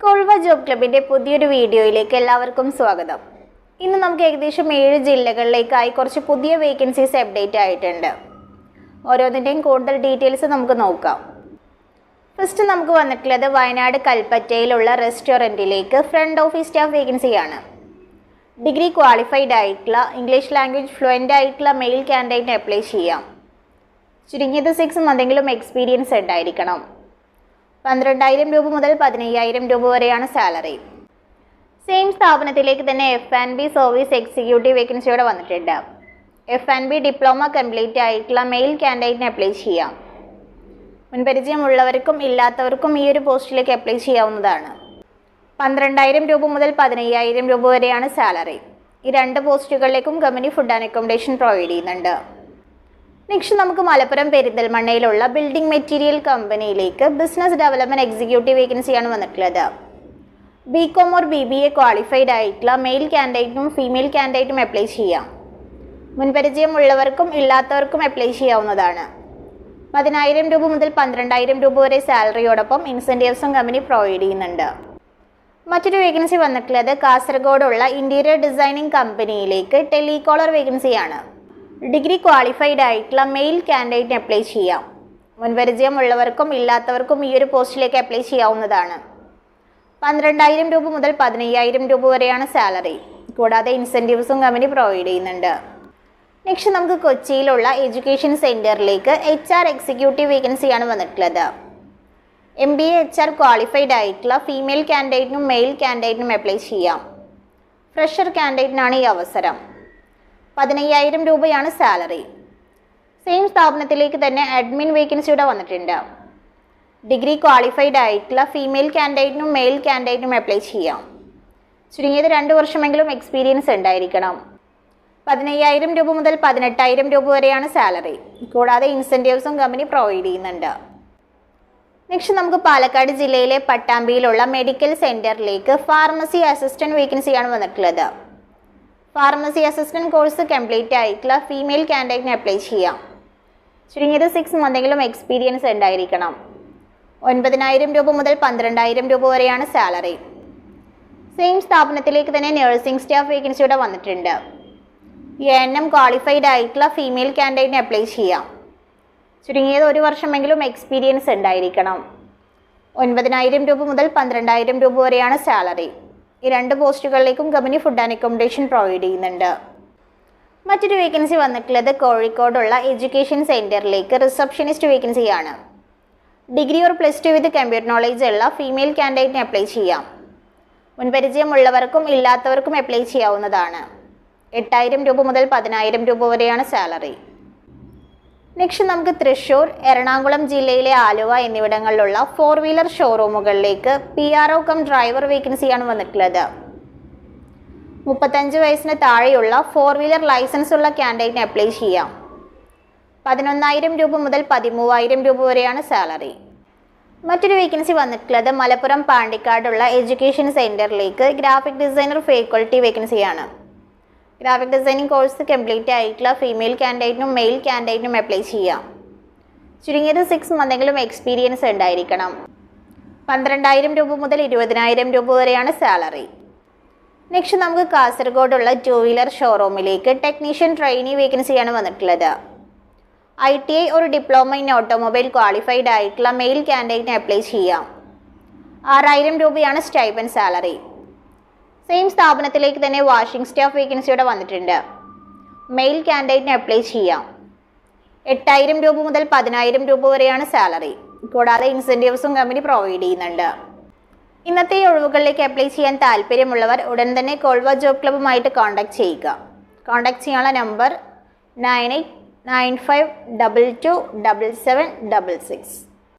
കൊൾവ job ക്ലബിന്റെ പുതിയൊരു വീഡിയോയിലേക്ക് എല്ലാവർക്കും സ്വാഗതം. ഇന്ന് നമുക്ക് ഏകദേശം ഏഴ് ജില്ലകളിലേക്കായി കുറച്ച് പുതിയ വേക്കൻസീസ് അപ്ഡേറ്റ് ആയിട്ടുണ്ട്. ഓരോന്നിന്റെയും കൂടുതൽ ഡീറ്റെയിൽസ് നമുക്ക് നോക്കാം. ഫസ്റ്റ് നമുക്ക് വന്നിട്ടുള്ളത് വയനാട് കൽപ്പറ്റയിലുള്ള റെസ്റ്റോറന്റിലേക്ക് ഫ്രണ്ട് ഓഫീസ് സ്റ്റാഫ് വേക്കൻസിയാണ് ഡിഗ്രി ക്വാളിഫൈഡ് ആയിട്ടുള്ള ഇംഗ്ലീഷ് ലാംഗ്വേജ് ഫ്ലുവന്റ് ആയിട്ടുള്ള മെയിൽ ക്യാൻഡിഡേറ്റിന് അപ്ലൈ ചെയ്യാം. ചുരുങ്ങിയത് സിക്സ് മന്തെങ്കിലും എക്സ്പീരിയൻസ് ഉണ്ടായിരിക്കണം. പന്ത്രണ്ടായിരം രൂപ മുതൽ പതിനയ്യായിരം രൂപ വരെയാണ് സാലറി. സെയിം സ്ഥാപനത്തിലേക്ക് തന്നെ F and B service executive വേക്കൻസിയോടെ വന്നിട്ടുണ്ട്. F and B diploma complete ആയിട്ടുള്ള മെയിൽ ക്യാൻഡിഡേറ്റിന് അപ്ലൈ ചെയ്യാം. മുൻപരിചയമുള്ളവർക്കും ഇല്ലാത്തവർക്കും ഈ ഒരു പോസ്റ്റിലേക്ക് അപ്ലൈ ചെയ്യാവുന്നതാണ്. പന്ത്രണ്ടായിരം രൂപ മുതൽ പതിനയ്യായിരം രൂപ വരെയാണ് സാലറി. ഈ രണ്ട് പോസ്റ്റുകളിലേക്കും company food and accommodation provide ചെയ്യുന്നുണ്ട്. നെക്സ്റ്റ് നമുക്ക് മലപ്പുറം പെരിന്തൽമണ്ണയിലുള്ള ബിൽഡിംഗ് മെറ്റീരിയൽ കമ്പനിയിലേക്ക് ബിസിനസ് ഡെവലപ്മെന്റ് എക്സിക്യൂട്ടീവ് വേക്കൻസിയാണ് വന്നിട്ടുള്ളത്. B com or B B A qualified ആയിട്ടുള്ള മെയിൽ കാൻഡിഡേറ്റും ഫീമെയിൽ കാൻഡിഡേറ്റും അപ്ലൈ ചെയ്യാം. മുൻപരിചയമുള്ളവർക്കും ഇല്ലാത്തവർക്കും അപ്ലൈ ചെയ്യാവുന്നതാണ്. പതിനായിരം രൂപ മുതൽ പന്ത്രണ്ടായിരം രൂപ വരെ സാലറിയോടൊപ്പം ഇൻസെന്റീവ്സും കമ്പനി പ്രൊവൈഡ് ചെയ്യുന്നുണ്ട്. മറ്റൊരു വേക്കൻസി വന്നിട്ടുള്ളത് കാസർഗോഡുള്ള ഇന്റീരിയർ ഡിസൈനിങ് കമ്പനിയിലേക്ക് ടെലികോളർ വേക്കൻസിയാണ് ഡിഗ്രി ക്വാളിഫൈഡ് ആയിട്ടുള്ള മെയിൽ കാൻഡിഡേറ്റിന് അപ്ലൈ ചെയ്യാം. മുൻപരിചയമുള്ളവർക്കും ഇല്ലാത്തവർക്കും ഈ ഒരു പോസ്റ്റിലേക്ക് അപ്ലൈ ചെയ്യാവുന്നതാണ്. പന്ത്രണ്ടായിരം രൂപ മുതൽ പതിനയ്യായിരം രൂപ വരെയാണ് സാലറി കൂടാതെ ഇൻസെന്റീവ്സും കമ്പനി പ്രൊവൈഡ് ചെയ്യുന്നുണ്ട്. നെക്സ്റ്റ് നമുക്ക് കൊച്ചിയിലുള്ള എഡ്യൂക്കേഷൻ സെന്ററിലേക്ക് എച്ച് ആർ എക്സിക്യൂട്ടീവ് വേക്കൻസിയാണ് വന്നിട്ടുള്ളത്. M B A H R qualified ആയിട്ടുള്ള ഫീമെയിൽ കാൻഡിഡേറ്റിനും മെയിൽ കാൻഡിഡേറ്റിനും അപ്ലൈ ചെയ്യാം. ഫ്രഷർ കാൻഡിഡേറ്റിനാണ് ഈ അവസരം. പതിനയ്യായിരം രൂപയാണ് സാലറി. സെയിം സ്ഥാപനത്തിലേക്ക് തന്നെ അഡ്മിൻ വേക്കൻസിയുടെ വന്നിട്ടുണ്ട്. ഡിഗ്രി ക്വാളിഫൈഡ് ആയിട്ടുള്ള ഫീമെയിൽ ക്യാൻഡിഡേറ്റിനും മെയിൽ ക്യാൻഡിഡേറ്റിനും അപ്ലൈ ചെയ്യാം. ചുരുങ്ങിയത് രണ്ട് വർഷമെങ്കിലും എക്സ്പീരിയൻസ് ഉണ്ടായിരിക്കണം. പതിനയ്യായിരം രൂപ മുതൽ പതിനെട്ടായിരം രൂപ വരെയാണ് സാലറി. കൂടാതെ ഇൻസെന്റീവ്സും കമ്പനി പ്രൊവൈഡ് ചെയ്യുന്നുണ്ട്. നെക്സ്റ്റ് നമുക്ക് പാലക്കാട് ജില്ലയിലെ പട്ടാമ്പിയിലുള്ള മെഡിക്കൽ സെന്ററിലേക്ക് ഫാർമസി അസിസ്റ്റന്റ് വേക്കൻസിയാണ് വന്നിട്ടുള്ളത്. ഫാർമസി അസിസ്റ്റന്റ് കോഴ്സ് കംപ്ലീറ്റ് ആയിട്ടുള്ള ഫീമെയിൽ കാൻഡിഡേറ്റിന് അപ്ലൈ ചെയ്യാം. ചുരുങ്ങിയത് സിക്സ് മന്തെങ്കിലും എക്സ്പീരിയൻസ് ഉണ്ടായിരിക്കണം. ഒൻപതിനായിരം രൂപ മുതൽ പന്ത്രണ്ടായിരം രൂപ വരെയാണ് സാലറി സെയിം സ്ഥാപനത്തിലേക്ക് തന്നെ നഴ്സിംഗ് സ്റ്റാഫ് വേക്കൻസി ഇവിടെ വന്നിട്ടുണ്ട്. എൻ എം ക്വാളിഫൈഡ് ആയിട്ടുള്ള ഫീമെയിൽ കാൻഡിഡേറ്റിന് അപ്ലൈ ചെയ്യാം. ചുരുങ്ങിയത് ഒരു വർഷമെങ്കിലും എക്സ്പീരിയൻസ് ഉണ്ടായിരിക്കണം. ഒൻപതിനായിരം രൂപ മുതൽ പന്ത്രണ്ടായിരം രൂപ വരെയാണ് സാലറി ഈ രണ്ട് പോസ്റ്റുകളിലേക്കും company food and accommodation provide ചെയ്യുന്നുണ്ട്. മറ്റൊരു വേക്കൻസി വന്നിട്ടുള്ളത് കോഴിക്കോടുള്ള എഡ്യൂക്കേഷൻ സെന്ററിലേക്ക് റിസപ്ഷനിസ്റ്റ് വേക്കൻസിയാണ്. Degree or plus two with computer knowledge ഉള്ള ഫീമെയിൽ കാൻഡിഡേറ്റിന് അപ്ലൈ ചെയ്യാം. മുൻപരിചയമുള്ളവർക്കും ഇല്ലാത്തവർക്കും അപ്ലൈ ചെയ്യാവുന്നതാണ്. എട്ടായിരം രൂപ മുതൽ പതിനായിരം രൂപ വരെയാണ് സാലറി നെക്സ്റ്റ് നമുക്ക് തൃശ്ശൂർ എറണാകുളം ജില്ലയിലെ ആലുവ എന്നിവിടങ്ങളിലുള്ള four wheeler ഷോറൂമുകളിലേക്ക് P R O cum driver വേക്കൻസിയാണ് വന്നിട്ടുള്ളത്. മുപ്പത്തഞ്ച് വയസ്സിന് താഴെയുള്ള ഫോർ വീലർ ലൈസൻസ് ഉള്ള ക്യാൻഡിഡേറ്റിന് അപ്ലൈ ചെയ്യാം. പതിനൊന്നായിരം രൂപ മുതൽ പതിമൂവായിരം രൂപ വരെയാണ് സാലറി മറ്റൊരു വേക്കൻസി വന്നിട്ടുള്ളത് മലപ്പുറം പാണ്ടിക്കാടുള്ള എഡ്യൂക്കേഷൻ സെന്ററിലേക്ക് ഗ്രാഫിക് ഡിസൈനർ ഫേക്കൾട്ടി വേക്കൻസിയാണ് ഗ്രാഫിക് ഡിസൈനിങ് കോഴ്സ് കംപ്ലീറ്റ് ആയിട്ടുള്ള ഫീമെയിൽ ക്യാൻഡിഡേറ്റിനും മെയിൽ ക്യാൻഡിഡേറ്റിനും അപ്ലൈ ചെയ്യാം. ചുരുങ്ങിയത് സിക്സ് മന്തെങ്കിലും എക്സ്പീരിയൻസ് ഉണ്ടായിരിക്കണം. പന്ത്രണ്ടായിരം രൂപ മുതൽ ഇരുപതിനായിരം രൂപ വരെയാണ് സാലറി നെക്സ്റ്റ് നമുക്ക് കാസർഗോഡുള്ള ടു വീലർ ഷോറൂമിലേക്ക് ടെക്നീഷ്യൻ ട്രെയിനി വേക്കൻസിയാണ് വന്നിട്ടുള്ളത്. ഐ ടി ഐ ഒരു ഡിപ്ലോമ ഇൻ ഓട്ടോമൊബൈൽ ക്വാളിഫൈഡ് ആയിട്ടുള്ള മെയിൽ ക്യാൻഡിഡേറ്റിന് അപ്ലൈ ചെയ്യാം. ആറായിരം രൂപയാണ് സ്റ്റൈപ്പൻ സാലറി സെയിം സ്ഥാപനത്തിലേക്ക് തന്നെ വാഷിംഗ് സ്റ്റാഫ് വേക്കൻസിയോടെ വന്നിട്ടുണ്ട്. മെയിൽ ക്യാൻഡിഡേറ്റിന് അപ്ലൈ ചെയ്യാം. എട്ടായിരം രൂപ മുതൽ പതിനായിരം രൂപ വരെയാണ് സാലറി കൂടാതെ ഇൻസെന്റീവ്സും കമ്പനി പ്രൊവൈഡ് ചെയ്യുന്നുണ്ട്. ഇന്നത്തെ ഒഴിവുകളിലേക്ക് അപ്ലൈ ചെയ്യാൻ താല്പര്യമുള്ളവർ ഉടൻ തന്നെ കോൾവ ജോബ് ക്ലബ്ബുമായിട്ട് കോൺടാക്ട് ചെയ്യുക. കോൺടാക്ട് ചെയ്യാനുള്ള number nine eight nine five double two double seven double six